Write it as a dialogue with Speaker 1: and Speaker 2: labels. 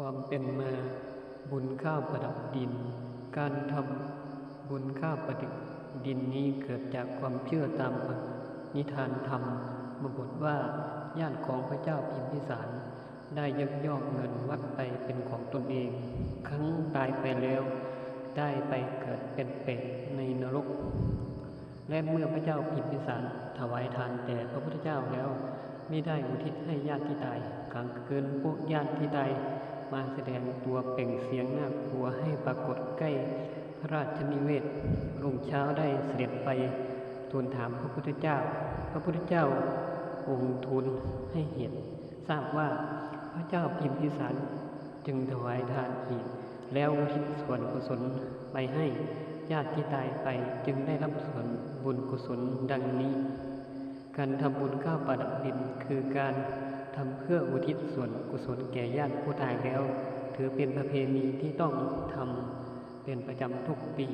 Speaker 1: ความเป็นมาบุญข้าวประดับดิน การทำบุญข้าวประดับดินนี้เกิดจากความเชื่อตามนิทานธรรมมาบทว่าญาติของพระเจ้าพิมพิสารได้ยักยอกเงินวัดไปเป็นของตนเอง ครั้งตายไปแล้ว ได้ไปเกิดเป็นเป็ดในนรก และเมื่อพระเจ้าพิมพิสารถวายทานแด่พระพุทธเจ้าแล้ว ไม่ได้อุทิศให้ญาติที่ตายกลางคืนพวกญาติที่ตาย มาแสดงตัวเปล่งเสียงน่ากลัวให้ปรากฏใกล้พระราชนิเวศรุ่งเช้าได้เสด็จไปทูลถามพระพุทธเจ้า พระพุทธเจ้าองค์ทูลให้เห็นทราบว่าพระเจ้าพิมพิสารจึงถวายทานอีกแล้วอุทิศส่วนกุศลไปให้ญาติที่ตายไปจึงได้รับส่วนบุญกุศลดังนี้ การทำบุญข้าวประดับดินคือการ เพื่ออุทิศส่วนกุศลแก่ญาติผู้ตายแล้ว ถือเป็นประเพณีที่ต้องทำเป็นประจำทุกปี